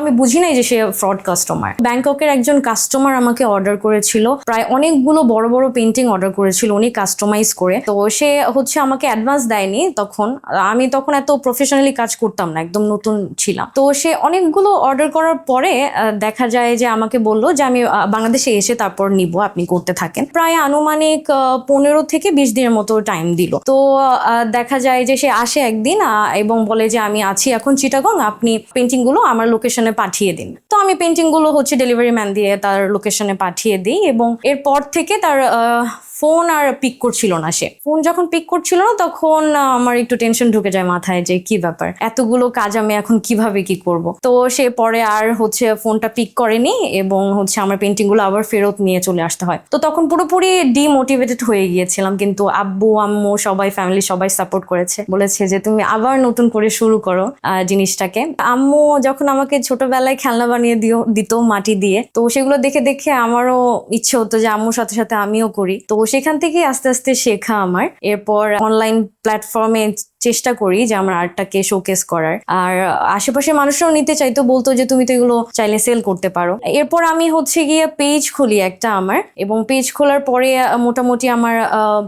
আমি বুঝি নাই যে সে ফ্রড কাস্টমার ব্যাংককের একজন কাস্টমার আমাকে অর্ডার করেছিল, প্রায় অনেকগুলো বড় বড় পেন্টিং অর্ডার করেছিল, উনি কাস্টমাইজ করে। তো সে হচ্ছে আমাকে অ্যাডভান্স দেয়নি তখন। আমি তখন এত প্রফেশনালি কাজ করতাম না, একদম নতুন ছিলাম। তো সে অনেকগুলো অর্ডার করার পরে দেখা যায় যে আমাকে বলল যে আমি বাংলাদেশে এসে তারপর নিব, আপনি করতে থাকেন। প্রায় আনুমানিক পনেরো থেকে বিশ দিনের মতো টাইম দিল। তো দেখা যায় যে সে আসে একদিন এবং বলে যে আমি আছি এখন চিটাগং আপনি পেন্টিংগুলো আমার লোকেশনে পাঠিয়ে দিন। তো আমি পেন্টিংগুলো হচ্ছে ডেলিভারি ম্যান দিয়ে তার লোকেশনে পাঠিয়ে দিই এবং এরপর থেকে তার ফোন আর পিক করছিল না সে। ফোন যখন পিক করছিল না তখন আমার একটু টেনশন ঢুকে যায় মাথায় যে কি ব্যাপার? এতগুলো কাজ আমি এখন কীভাবে কি করব? তো সে পরে আর হচ্ছে ফোনটা পিক করেনি এবং হচ্ছে আমার পেন্টিংগুলো আবার ফেরত নিয়ে চলে আসতে হয়। তো তখন পুরোপুরি ডিমোটিভেটেড হয়ে গিয়েছিলাম কিন্তু আব্বু, আম্মু সবাই ফ্যামিলি সবাই সাপোর্ট করেছে। বলেছে যে তুমি আবার নতুন করে শুরু করো জিনিসটাকে। আম্মু যখন আমাকে ছোটবেলায় খেলনা বানিয়ে দিও, দিত মাটি দিয়ে। তো সেগুলো দেখে দেখে আমারও ইচ্ছে হতো যে আম্মুর সাথে সাথে আমিও করি। তো সেখান থেকে আস্তে আস্তে শেখা আমার। এরপর অনলাইন প্ল্যাটফর্মে চেষ্টা করি যে আমার আর্টটাকে শোকেস করার। আর আশেপাশের মানুষরাও নিতে চাইতো বলতো যে তুমি তো এগুলো চাইলে সেল করতে পারো। এরপর আমি হচ্ছে গিয়ে পেজ খুলি একটা আমার, এবং পেজ খোলার পরে মোটামুটি আমার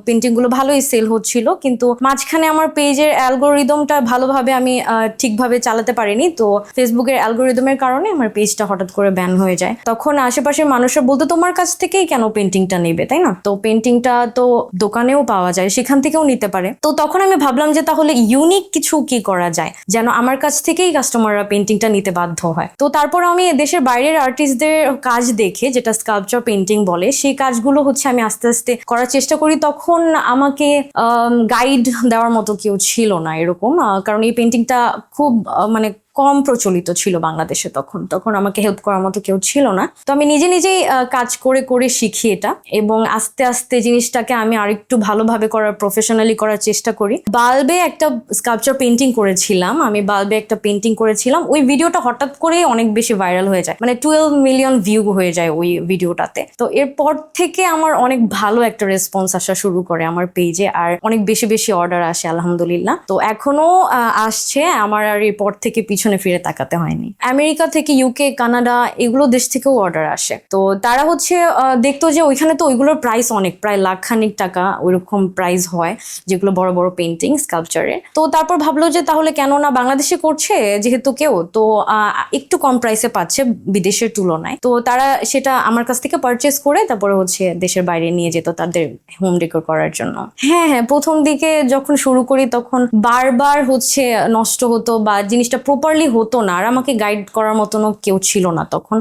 পেন্টিংগুলো ভালোই সেল হচ্ছিল, কিন্তু মাঝখানে আমার পেজের অ্যালগোরিদমটা ভালোভাবে আমি ঠিকভাবে চালাতে পারিনি। তো ফেসবুকের অ্যালগোরিদমের কারণে আমার পেজটা হঠাৎ করে ব্যান হয়ে যায়। তখন আশেপাশের মানুষরা বলতো, তোমার কাছ থেকেই কেন পেন্টিংটা নেবে? তাই না? তো পেন্টিংটা তো দোকানেও পাওয়া যায়, সেখান থেকেও নিতে পারে। তো তখন আমি ভাবলাম যে তাহলে ইউনিক কিছু কি করা যায়? যেন আমার কাছ থেকেই কাস্টমাররা পেন্টিংটা নিতে বাধ্য হয়। তো তারপর আমি দেশের বাইরের আর্টিস্টদের কাজ দেখে, যেটা স্কাল্পচার পেন্টিং বলে, সেই কাজগুলো হচ্ছে আমি আস্তে আস্তে করার চেষ্টা করি। তখন আমাকে গাইড দেওয়ার মতো কেউ ছিল না এরকম। কারণ এই পেন্টিংটা খুব মানে কম প্রচলিত ছিল বাংলাদেশে তখন। তখন আমাকে হেল্প করার মতো কেউ ছিল না। তো আমি নিজে নিজেই কাজ করে করে শিখি এটা এবং আস্তে আস্তে জিনিসটাকে আমি আরেকটু ভালোভাবে করার প্রফেশনালি করার চেষ্টা করি। বাল্বে একটা স্কাল্পচার পেন্টিং করেছিলাম। আমি বাল্বে একটা পেন্টিং করেছিলাম। ওই ভিডিওটা হঠাৎ করে অনেক বেশি ভাইরাল হয়ে যায়। মানে টুয়েলভ মিলিয়ন ভিউ হয়ে যায় ওই ভিডিওটাতে। তো এরপর থেকে আমার অনেক ভালো একটা রেসপন্স আসা শুরু করে আমার পেজে আর অনেক বেশি বেশি অর্ডার আসে, আলহামদুলিল্লাহ। তো এখনও আসছে। আমার আর এরপর থেকে পিছনে ফিরে তাকাতে হয়নি। আমেরিকা থেকে ইউকে কানাডা এগুলো দেশ থেকেও অর্ডার আসে। তো তারা হচ্ছে দেখতো যে ওইখানে তো ওইগুলোর প্রাইস অনেক, প্রায় লাখ খানিক টাকা ওইরকম প্রাইস হয়, যেগুলো বড় বড় পেন্টিং স্কাল্পচারে তো তারপর ভাবলো যে তাহলে কেন না বাংলাদেশে করছে, যেহেতু কেউ, তো একটু কম প্রাইসে পাচ্ছে বিদেশের তুলনায়। তো তারা সেটা আমার কাছ থেকে পারচেস করে তারপরে হচ্ছে দেশের বাইরে নিয়ে যেত তাদের হোম ডেকোর করার জন্য। হ্যাঁ হ্যাঁ প্রথম দিকে যখন শুরু করি তখন বারবার হচ্ছে নষ্ট হতো বা জিনিসটা প্রপারলি হতো না। আর আমাকে গাইড করার মতনও কেউ ছিল না তখন।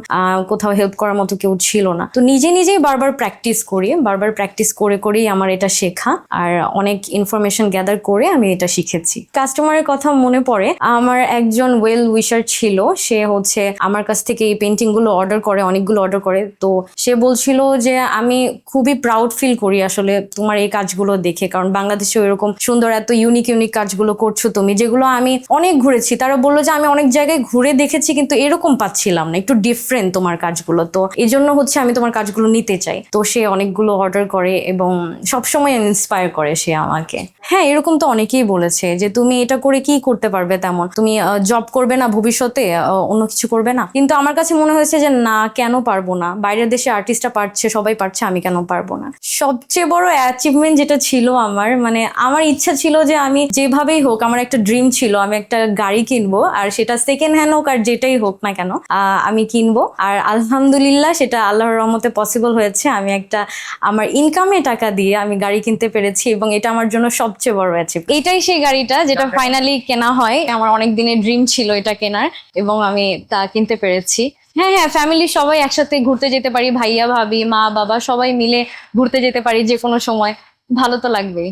কোথাও হেল্প করার মতো কেউ ছিল না। তো নিজে নিজেই বারবার প্র্যাকটিস করি। বারবার প্র্যাকটিস করে করেই আমার এটা শেখা। আর অনেক ইনফরমেশন গ্যাদার করে আমি এটা শিখেছি। কাস্টমারের কথা মনে পড়ে। আমার একজন ওয়েল উইশার ছিল। সে হচ্ছে আমার কাছ থেকে এই পেন্টিংগুলো অর্ডার করে, অনেকগুলো অর্ডার করে। তো সে বলছিল যে, আমি খুবই প্রাউড ফিল করি আসলে তোমার এই কাজগুলো দেখে। কারণ বাংলাদেশে এরকম সুন্দর এত ইউনিক ইউনিক কাজগুলো করছ তুমি। যেগুলো আমি অনেক ঘুরেছি। তারা বলল যে, আমি অনেক জায়গায় ঘুরে দেখেছি, কিন্তু এরকম পাচ্ছিলাম না। একটু ডিফারেন্ট তোমার কাজগুলো। তো এই জন্য হচ্ছে আমি তোমার কাজগুলো নিতে চাই। তো সে অনেকগুলো অর্ডার করে এবং সবসময় ইন্সপায়ার করে সে আমাকে। হ্যাঁ এরকম তো অনেকেই বলেছে যে, তুমি এটা করে কি করতে পারবে তেমন? তুমি জব করবে না ভবিষ্যতে অন্য কিছু করবে না? কিন্তু আমার কাছে মনে হয়েছে যে, না, কেন পারব না? বাইরের দেশে আর্টিস্টরা পারছে, সবাই পারছে, আমি কেন পারব না? সবচেয়ে বড় অ্যাচিভমেন্ট যেটা ছিল আমার মানে আমার ইচ্ছা ছিল যে, আমি যেভাবেই হোক, আমার একটা ড্রিম ছিল, আমি একটা গাড়ি কিনবো, আর সেটা সেকেন্ড হ্যান্ড হোক আর যেটাই হোক না কেন আমি কিনবো। আর আলহামদুলিল্লাহ সেটা আল্লাহর রহমতে পসিবল হয়েছে। আমি একটা আমার ইনকামে টাকা দিয়ে আমি গাড়ি কিনতে পেরেছি এবং এটা আমার জন্য সবচেয়ে বড় অ্যাচিভ এটাই সেই গাড়িটা যেটা ফাইনালি কেনা হয়। আমার অনেক দিনের ড্রিম ছিল এটা কেনার এবং আমি তা কিনতে পেরেছি। হ্যাঁ হ্যাঁ ফ্যামিলি সবাই একসাথে ঘুরতে যেতে পারি ভাইয়া ভাবি মা বাবা সবাই মিলে ঘুরতে যেতে পারি যে কোনো সময়। ভালো তো লাগবেই।